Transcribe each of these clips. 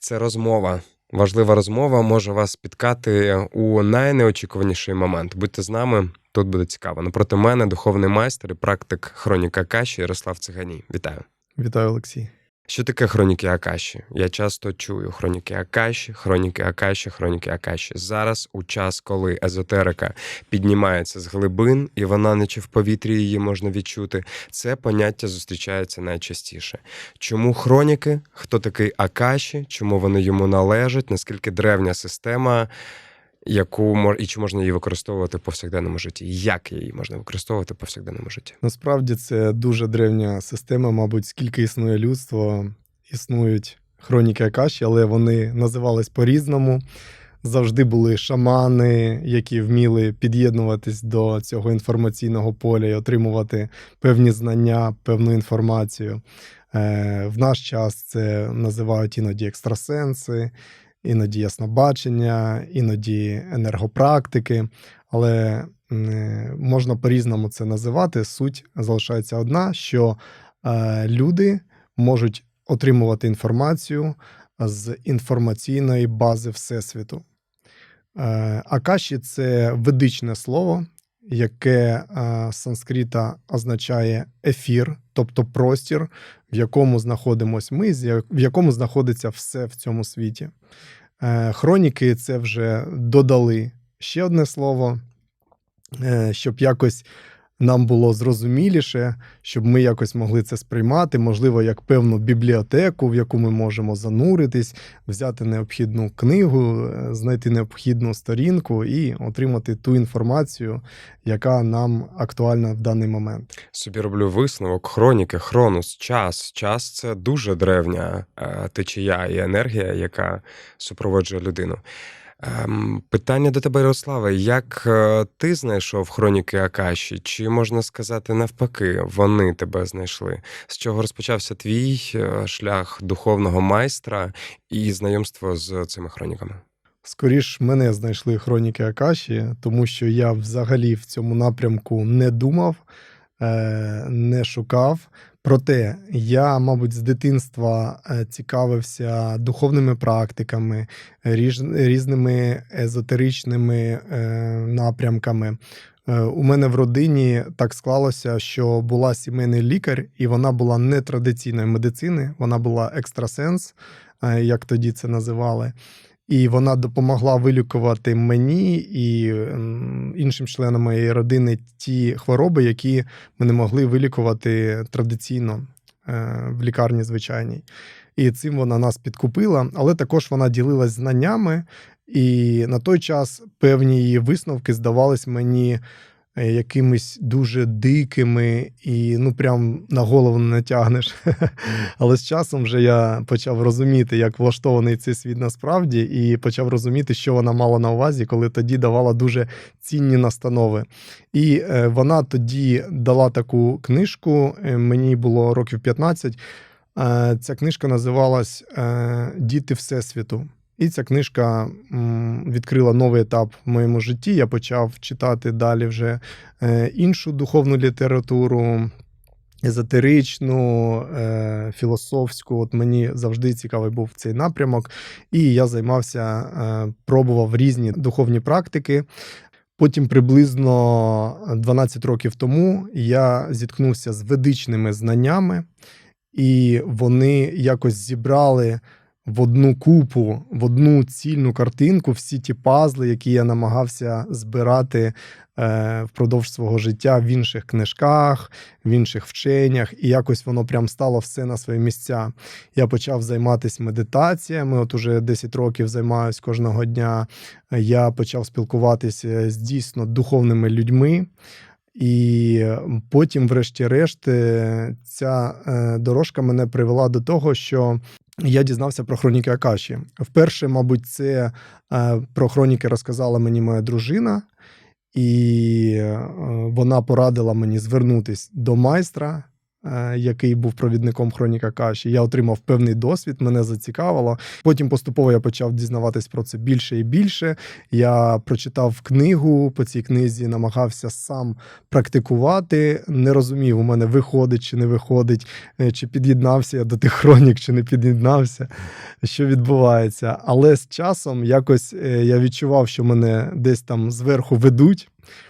Це розмова. Важлива розмова може вас спіткати у найнеочікуваніший момент. Будьте з нами, тут буде цікаво. Напроти мене духовний майстер і практик хроніка каші Ярослав Циганій. Вітаю. Вітаю, Олексій. Що таке хроніки Акаші? Я часто чую хроніки Акаші, хроніки Акаші, хроніки Акаші. Зараз, у час, коли езотерика піднімається з глибин, і вона, наче в повітрі її можна відчути, це поняття зустрічається найчастіше. Чому хроніки? Хто такий Акаші? Чому вони йому належать? Наскільки древня система? Яку і чи можна її використовувати в повсякденному житті? Як її можна використовувати в повсякденному житті? Насправді це дуже древня система, мабуть, скільки існує людство, існують хроніки Акаші, але вони називались по-різному. Завжди були шамани, які вміли під'єднуватись до цього інформаційного поля і отримувати певні знання, певну інформацію. Е, В наш час це називають іноді екстрасенси, іноді яснобачення, іноді енергопрактики. Але можна по-різному це називати. Суть залишається одна: що е, люди можуть отримувати інформацію з інформаційної бази Всесвіту. Е, Акаші це ведичне слово, яке е, з санскрита означає ефір, тобто простір, в якому знаходимось ми, в якому знаходиться все в цьому світі. Е, Хроніки це вже додали ще одне слово, е, щоб якось нам було зрозуміліше, щоб ми якось могли це сприймати, можливо, як певну бібліотеку, в яку ми можемо зануритись, взяти необхідну книгу, е, знайти необхідну сторінку і отримати ту інформацію, яка нам актуальна в даний момент. Собі роблю висновок, хроніки, хронус, час. Час це дуже древня е, течія і енергія, яка супроводжує людину. Ем, питання до тебе, Ярославе, як е, ти знайшов хроніки Акаші? Чи можна сказати навпаки, вони тебе знайшли? З чого розпочався твій е, шлях духовного майстра і знайомство з цими хроніками? Скоріш мене знайшли хроніки Акаші, тому що я взагалі в цьому напрямку не думав, е, не шукав. Проте я, мабуть, з дитинства е, цікавився духовними практиками, різними езотеричними е, напрямками. Е, У мене в родині так склалося, що була сімейний лікар, і вона була не традиційної медицини, вона була екстрасенс, як тоді це називали. І вона допомогла вилікувати мені і іншим членам моєї родини ті хвороби, які ми не могли вилікувати традиційно е, в лікарні звичайній. І цим вона нас підкупила, але також вона ділилась знаннями, і на той час певні її висновки здавались мені якимись дуже дикими і ну прям на голову не натягнеш. Але з часом вже я почав розуміти, як влаштований цей світ насправді, і почав розуміти, що вона мала на увазі, коли тоді давала дуже цінні настанови. І е, вона тоді дала таку книжку. е, Мені було років 15. Е, Ця книжка називалась е, Діти Всесвіту. І ця книжка відкрила новий етап в моєму житті. Я почав читати далі вже е, іншу духовну літературу, езотеричну, е, філософську. От мені завжди цікавий був цей напрямок, і я займався, е, пробував різні духовні практики. Потім приблизно 12 років тому я зіткнувся з ведичними знаннями, і вони якось зібрали в одну купу, в одну цільну картинку всі ті пазли, які я намагався збирати е, впродовж свого життя в інших книжках, в інших вченнях, і якось воно прям стало все на свої місця. Я почав займатися медитаціями. От уже 10 років займаюся кожного дня. Я почав спілкуватися з дійсно духовними людьми. І потім, врешті-решт, е, ця е, дорожка мене привела до того, що я дізнався про хроніки Акаші. Вперше, мабуть, це е, про хроніки розказала мені моя дружина, і е, вона порадила мені звернутися до майстра який був провідником хроніка Каші. Я отримав певний досвід, мене зацікавило. Потім поступово я почав дізнаватись про це більше і більше. Я прочитав книгу по цій книзі, намагався сам практикувати. Не розумів, у мене виходить чи не виходить, е, чи під'єднався я до тих хронік, чи не під'єднався, що відбувається. Але з часом якось е, я відчував, що мене десь там зверху ведуть.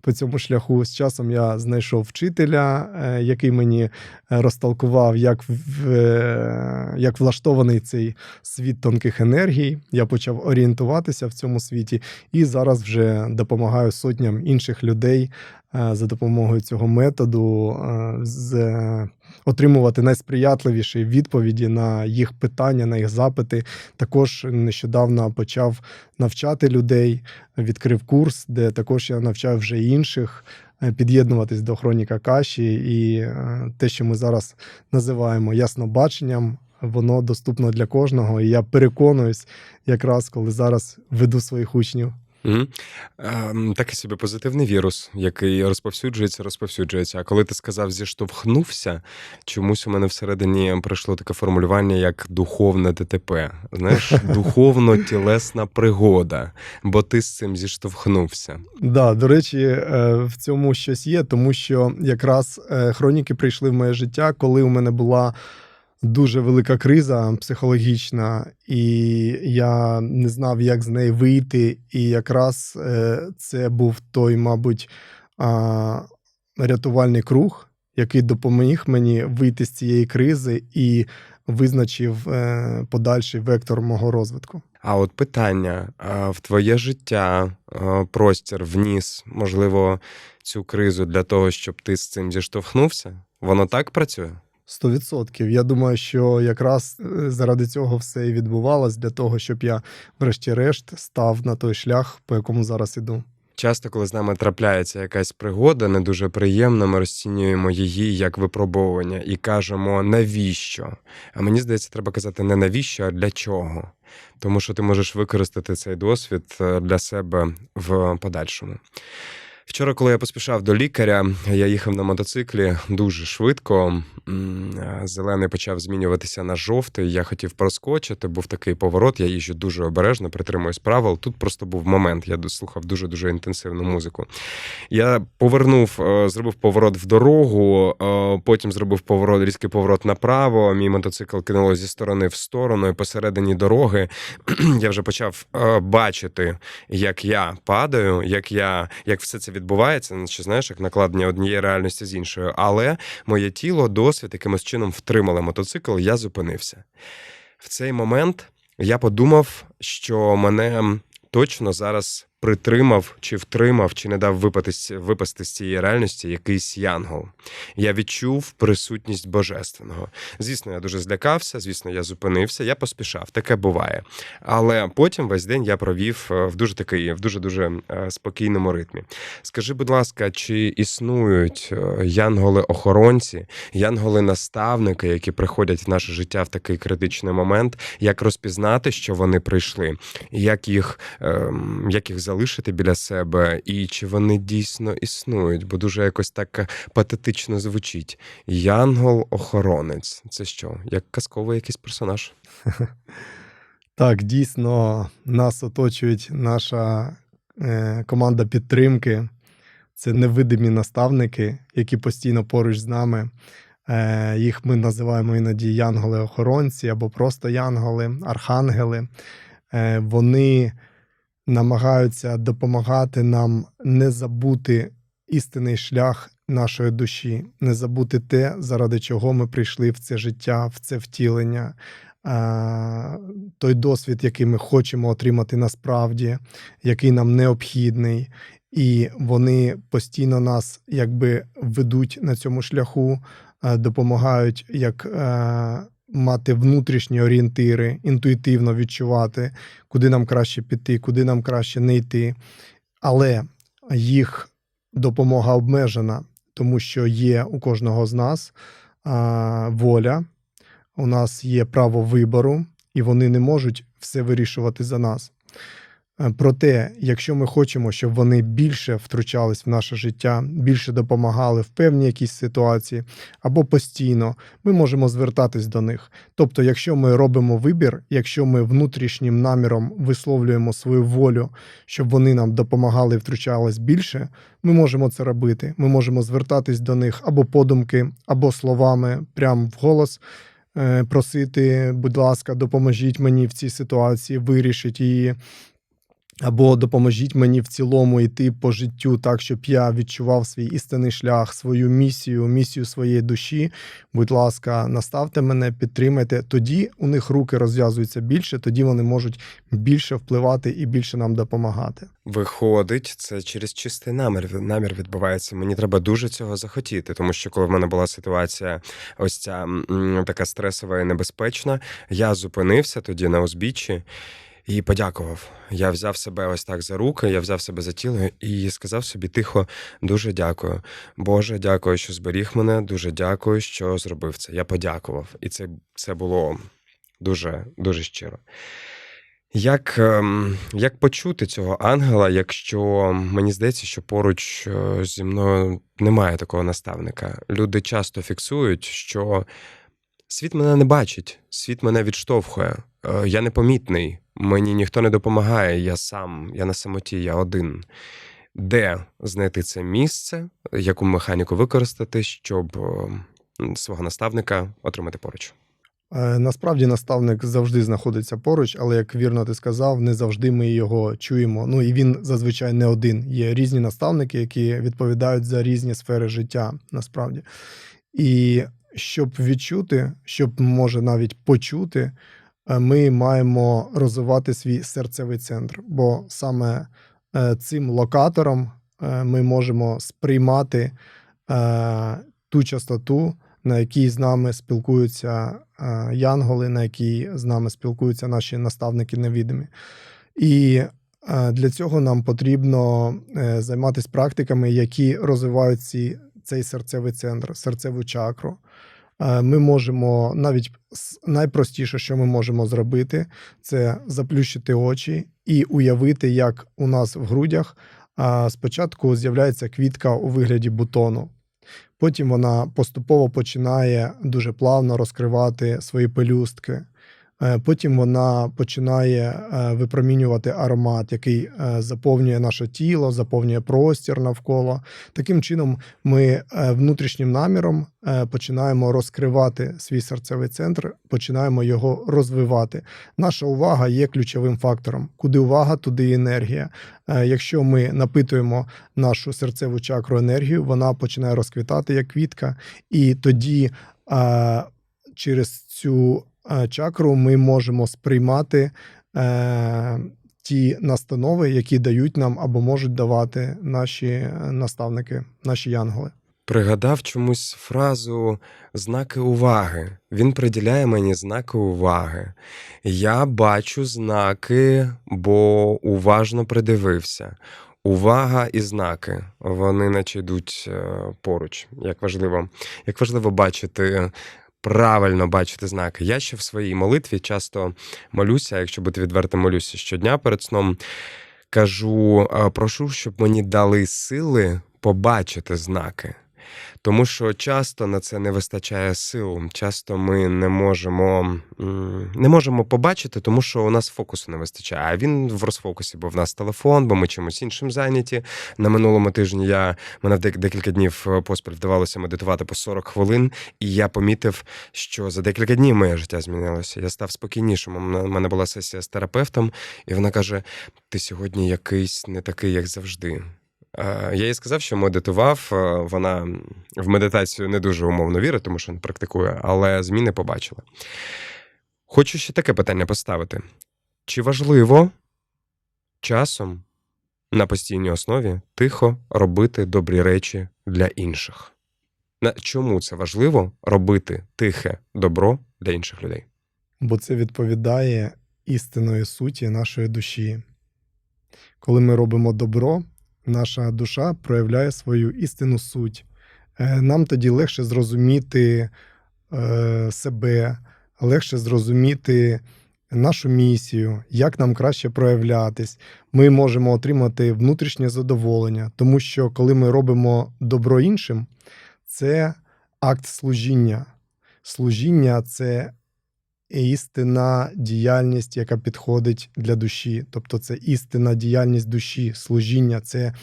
По цьому шляху з часом я знайшов вчителя, е, який мені розталкував, розтолкував, як, в- е, як влаштований цей світ тонких енергій. Я почав орієнтуватися в цьому світі і зараз вже допомагаю сотням інших людей е, за допомогою цього методу е, з, е, отримувати найсприятливіші відповіді на їх питання, на їх запити. Також нещодавно почав навчати людей, відкрив курс, де також я навчаю вже інших е, під'єднуватись до хроніка каші, і е, те, що ми зараз називаємо яснобаченням, воно доступно для кожного. І я переконуюсь, якраз коли зараз веду своїх учнів. Угу. Ем, такий собі позитивний вірус, який розповсюджується, розповсюджується. А коли ти сказав зіштовхнувся, чомусь у мене всередині прийшло таке формулювання, як духовне ДТП. Знаєш, духовно-тілесна пригода, бо ти з цим зіштовхнувся. Да, до речі, е, в цьому щось є, тому що якраз е, хроніки прийшли в моє життя, коли у мене була дуже велика криза психологічна, і я не знав, як з неї вийти. І якраз е, це був той, мабуть, рятувальний круг, який допоміг мені вийти з цієї кризи і визначив е, подальший вектор мого розвитку. А от питання: в твоє життя простір вніс, можливо, цю кризу для того, щоб ти з цим зіштовхнувся? Воно так працює? Сто відсотків. Я думаю, що якраз е, заради цього все і відбувалось, для того, щоб я, врешті-решт, став на той шлях, по якому зараз іду. Часто, коли з нами трапляється якась пригода, не дуже приємна, ми розцінюємо її як випробовування і кажемо навіщо. А мені здається, треба казати не навіщо, а для чого. Тому що ти можеш використати цей досвід е, для себе в подальшому. Вчора, коли я поспішав до лікаря, я їхав на мотоциклі дуже швидко. Зелений почав змінюватися на жовтий. Я хотів проскочити. Був такий поворот. Я їжджу дуже обережно, притримуюсь правил. Тут просто був момент. Я слухав дуже дуже інтенсивну музику. Я повернув, е, зробив поворот в дорогу, е, потім зробив поворот, різкий поворот направо. Мій мотоцикл кинуло зі сторони в сторону, і посередині дороги я вже почав е, бачити, як я падаю, як я як все це відбувається, наче знаєш, як накладення однієї реальності з іншою. Але моє тіло, досвід якимось чином втримали мотоцикл, я зупинився. В цей момент я подумав, що мене точно зараз притримав, чи втримав, чи не дав випати, з- випасти з цієї реальності якийсь янгол. Я відчув присутність божественного. Звісно, я дуже злякався, звісно, я зупинився, я поспішав. Таке буває. Але потім весь день я провів е, в дуже такий, в дуже дуже спокійному ритмі. Скажи, будь ласка, чи існують е, янголи-охоронці, янголи-наставники, які приходять в наше життя в такий критичний момент, як розпізнати, що вони прийшли, як їх, ем, як їх залишити біля себе, і чи вони дійсно існують? Бо дуже якось так е, патетично звучить. Янгол-охоронець. Це що? Як казковий якийсь персонаж? Так, дійсно, нас оточують наша е, команда підтримки. Це невидимі наставники, які постійно поруч з нами. Е, їх ми називаємо іноді янголи-охоронці або просто янголи, архангели. Е, вони намагаються допомагати нам не забути істинний шлях нашої душі, не забути те, заради чого ми прийшли в це життя, в це втілення. Той досвід, який ми хочемо отримати насправді, який нам необхідний, і вони постійно нас якби ведуть на цьому шляху, допомагають як е, мати внутрішні орієнтири, інтуїтивно відчувати, куди нам краще піти, куди нам краще не йти. Але їх допомога обмежена, тому що є у кожного з нас а, воля, у нас є право вибору, і вони не можуть все вирішувати за нас. Е, Проте, якщо ми хочемо, щоб вони більше втручались в наше життя, більше допомагали в певній якійсь ситуації або постійно, ми можемо звертатись до них. Тобто, якщо ми робимо вибір, якщо ми внутрішнім наміром висловлюємо свою волю, щоб вони нам допомагали і втручались більше, ми можемо це робити. Ми можемо звертатись до них або подумки, або словами, прямо в голос. е, Просити, будь ласка, допоможіть мені в цій ситуації, вирішіть її. Або допоможіть мені в цілому йти по життю так, щоб я відчував свій істинний шлях, свою місію, місію своєї душі. Будь ласка, наставте мене, підтримайте. Тоді у них руки розв'язуються більше, тоді вони можуть більше впливати і більше нам допомагати. Виходить, це через чистий намір. Намір відбувається. Мені треба дуже цього захотіти, тому що коли в мене була ситуація, ось ця така стресова і небезпечна, я зупинився тоді на узбіччі. І подякував. Я взяв себе ось так за руки, я взяв себе за тіло і сказав собі тихо: дуже дякую. Боже, дякую, що зберіг мене. Дуже дякую, що зробив це. Я подякував. І це, це було дуже, дуже щиро. Як, ем, як почути цього ангела, якщо мені здається, що поруч е, зі мною немає такого наставника? Люди часто фіксують, що світ мене не бачить, світ мене відштовхує, е, я непомітний, мені ніхто не допомагає, я сам, я на самоті, я один. Де знайти це місце, яку механіку використати, щоб е, свого наставника отримати поруч? Е, Насправді наставник завжди знаходиться поруч, але як вірно ти сказав, не завжди ми його чуємо. Ну і він зазвичай не один. Є різні наставники, які відповідають за різні сфери життя, насправді. І щоб відчути, щоб може навіть почути, ми маємо розвивати свій серцевий центр, бо саме е, цим локатором е, ми можемо сприймати е, ту частоту, на якій з нами спілкуються е, янголи, на якій з нами спілкуються наші наставники невідомі. І е, для цього нам потрібно е, займатися практиками, які розвивають ці, цей серцевий центр, серцеву чакру. Е, Ми можемо навіть найпростіше, що ми можемо зробити, це заплющити очі і уявити, як у нас в грудях спочатку з'являється квітка у вигляді бутону. Потім вона поступово починає дуже плавно розкривати свої пелюстки. Е, Потім вона починає е, випромінювати аромат, який е, заповнює наше тіло, заповнює простір навколо. Таким чином, ми внутрішнім наміром починаємо розкривати свій серцевий центр, починаємо його розвивати. Наша увага є ключовим фактором. Куди увага, туди енергія. Якщо ми напитуємо нашу серцеву чакру енергію, вона починає розквітати як квітка, і тоді через цю чакру ми можемо сприймати е, ті настанови, які дають нам або можуть давати наші е, наставники, наші янголи. Пригадав чомусь фразу знаки уваги. Він приділяє мені знаки уваги. Я бачу знаки, бо уважно придивився. Увага і знаки, вони наче йдуть е, поруч. Як важливо, як важливо бачити, правильно бачити знаки. Я ще в своїй молитві часто молюся, якщо бути відвертим, молюся щодня перед сном. Кажу, прошу, щоб мені дали сили побачити знаки. Тому що часто на це не вистачає сил. Часто ми не можемо, не можемо побачити, тому що у нас фокусу не вистачає. А він в розфокусі, бо в нас телефон, бо ми чимось іншим зайняті. На минулому тижні я мене в декілька днів е, поспіль вдавалося медитувати по 40 хвилин, і я помітив, що за декілька днів моє життя змінилося. Я став спокійнішим. У мене була сесія з терапевтом, і вона каже: ти сьогодні якийсь не такий, як завжди. Е, Я їй сказав, що медитував. е, Вона в медитацію не дуже умовно вірить, тому що не практикує, але зміни побачила. Хочу ще таке питання поставити: чи важливо часом на постійній основі тихо робити добрі речі для інших? Чому це важливо робити тихе добро для інших людей? бо це відповідає істинної суті нашої душі. Коли ми робимо добро, наша душа проявляє свою істинну суть. Е, Нам тоді легше зрозуміти е, себе, легше зрозуміти нашу місію, як нам краще проявлятись. Ми можемо отримати внутрішнє задоволення, тому що коли ми робимо добро іншим, це акт служіння. Служіння це істинна діяльність, яка підходить для душі. Тобто це істинна діяльність душі, служіння це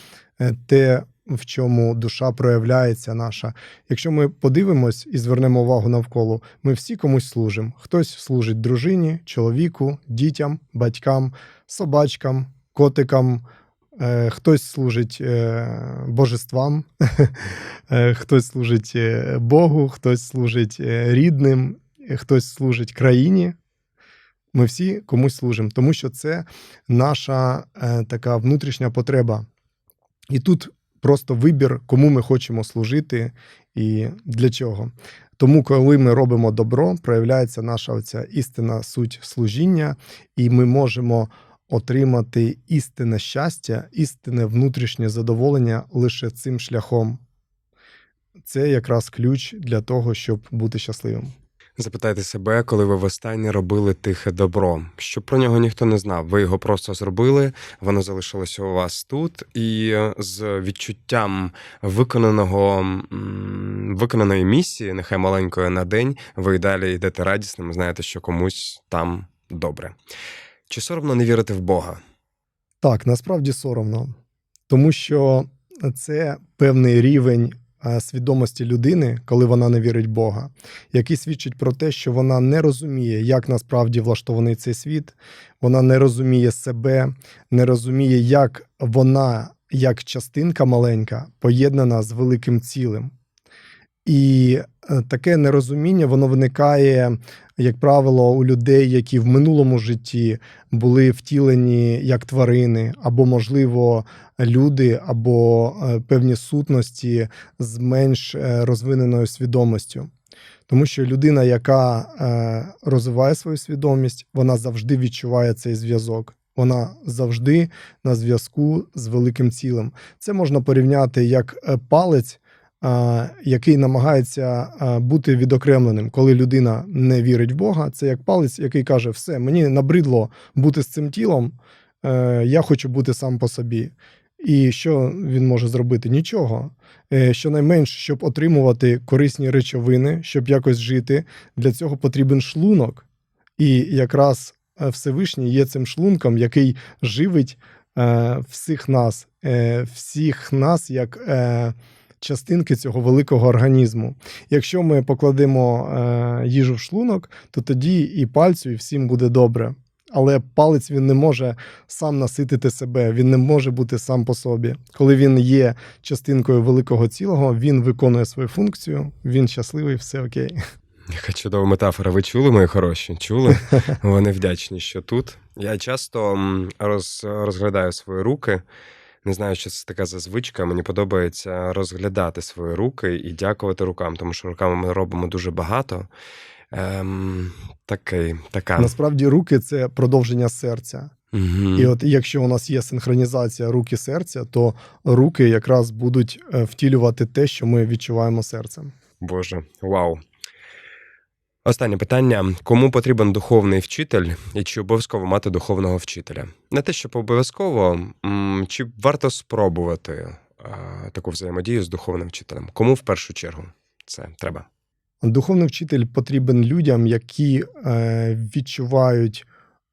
е, те, в чому душа проявляється наша. Якщо ми подивимось і звернемо увагу навколо, ми всі комусь служимо. Хтось служить дружині, чоловіку, дітям, батькам, собачкам, котикам. е, Хтось служить е, божествам, хтось служить Богу, хтось служить рідним, хтось служить країні. Ми всі комусь служимо, тому що це наша е, така внутрішня потреба. І тут просто вибір, кому ми хочемо служити і для чого. Тому, коли ми робимо добро, проявляється наша оця істинна суть служіння, і ми можемо отримати істинне щастя, істинне внутрішнє задоволення лише цим шляхом. Це якраз ключ для того, щоб бути щасливим. Запитайте себе, коли ви востаннє робили тихе добро, щоб про нього ніхто не знав. Ви його просто зробили, воно залишилося у вас тут, і з відчуттям виконаного виконаної місії, нехай маленької на день, ви далі йдете радісним, знаєте, що комусь там добре. Чи соромно не вірити в Бога? Так, насправді соромно, тому що це певний рівень свідомості людини, коли вона не вірить Бога, який свідчить про те, що вона не розуміє, як насправді влаштований цей світ, вона не розуміє себе, не розуміє, як вона, як частинка маленька, поєднана з великим цілим. І е, таке нерозуміння воно виникає, як правило, у людей, які в минулому житті були втілені як тварини, або, можливо, люди, або е, певні сутності з менш е, розвиненою свідомістю. Тому що людина, яка розвиває свою свідомість, вона завжди відчуває цей зв'язок. Вона завжди на зв'язку з великим цілим. Це можна порівняти як палець, який намагається бути відокремленим. Коли людина не вірить в Бога, це як палець, який каже: все, мені набридло бути з цим тілом, е, я хочу бути сам по собі. І що він може зробити? Нічого. Е, Щонайменш, щоб отримувати корисні речовини, щоб якось жити, для цього потрібен шлунок. І якраз е, Всевишній є цим шлунком, який живить всіх нас, всіх нас як частинки цього великого організму. Якщо ми покладемо е, їжу в шлунок, то тоді і пальцю, і всім буде добре. Але палець він не може сам наситити себе, він не може бути сам по собі. Коли він є частинкою великого цілого, він виконує свою функцію, він щасливий, все окей. Яка чудова метафора. Ви чули, мої хороші? Чули? Вони вдячні, що тут. Я часто роз, розглядаю свої руки. Не знаю, що це така за звичка. Мені подобається розглядати свої руки і дякувати рукам, тому що руками ми робимо дуже багато. Ем, такий, така. Насправді, руки це продовження серця. Мгм. І от якщо у нас є синхронізація руки серця, то руки якраз будуть е, втілювати те, що ми відчуваємо серцем. Боже, вау. Останнє питання: кому потрібен духовний вчитель і чи обов'язково мати духовного вчителя? Не те, щоб обов'язково, чи варто спробувати таку взаємодію з духовним вчителем? Кому в першу чергу це треба? Духовний вчитель потрібен людям, які е, відчувають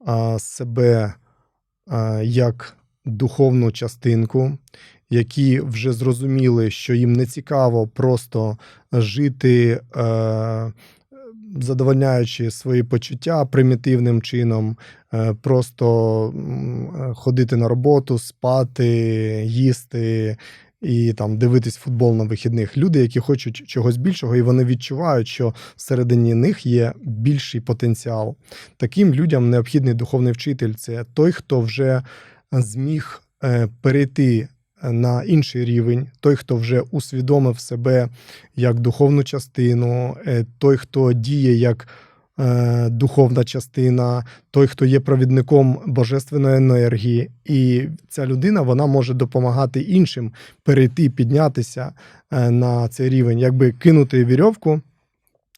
е, себе е, як духовну частинку, які вже зрозуміли, що їм не цікаво просто жити, е, задовольняючи свої почуття примітивним чином, е, просто е, ходити на роботу, спати, їсти і там дивитись футбол на вихідних. Люди, які хочуть чогось більшого, і вони відчувають, що всередині них є більший потенціал. Таким людям необхідний духовний вчитель це той, хто вже зміг е, перейти на інший рівень, той, хто вже усвідомив себе як духовну частину, е, той, хто діє як е, духовна частина, той, хто є провідником божественної енергії, і ця людина вона може допомагати іншим перейти, піднятися е, на цей рівень, якби кинути вірьовку.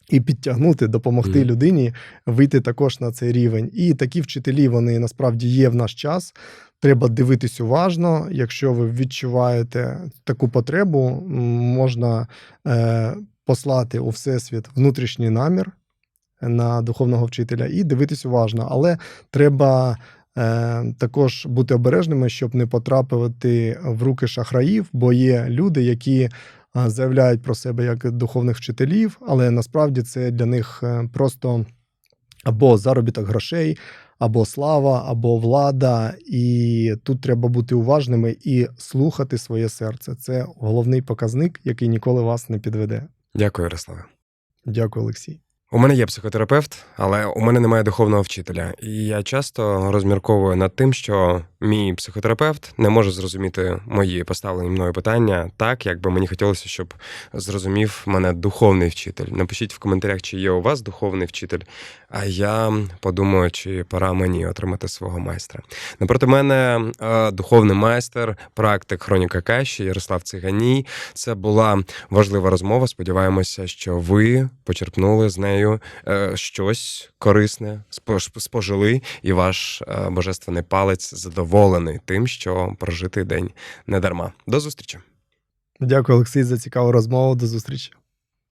і підтягнути, допомогти Мгм. людині вийти також на цей рівень. І такі вчителі вони насправді є в наш час. Треба дивитись уважно. Якщо ви відчуваєте таку потребу, можна е, послати у всесвіт внутрішній намір на духовного вчителя і дивитись уважно. Але треба е, також бути обережними, щоб не потрапити в руки шахраїв, бо є люди, які заявляють про себе як духовних вчителів, але насправді це для них е, просто або заробіток грошей, або слава, або влада. І тут треба бути уважними і слухати своє серце. Це головний показник, який ніколи вас не підведе. Дякую, Ярославе. Дякую, Олексій. У мене є психотерапевт, але у мене немає духовного вчителя. І я часто розмірковую над тим, що мій психотерапевт не може зрозуміти мої поставлені мною питання так, як би мені хотілося, щоб зрозумів мене духовний вчитель. Напишіть в коментарях, чи є у вас духовний вчитель. А я подумаю, чи пора мені отримати свого майстра. Напроти мене е, духовний майстер, практик хроніка Каші Ярослав Циганій. Це була важлива розмова. Сподіваємося, що ви почерпнули з нею е, щось корисне, спожили, і ваш е, божественний палець задоволений тим, що прожитий день не дарма. До зустрічі! Дякую, Олексій, за цікаву розмову. До зустрічі.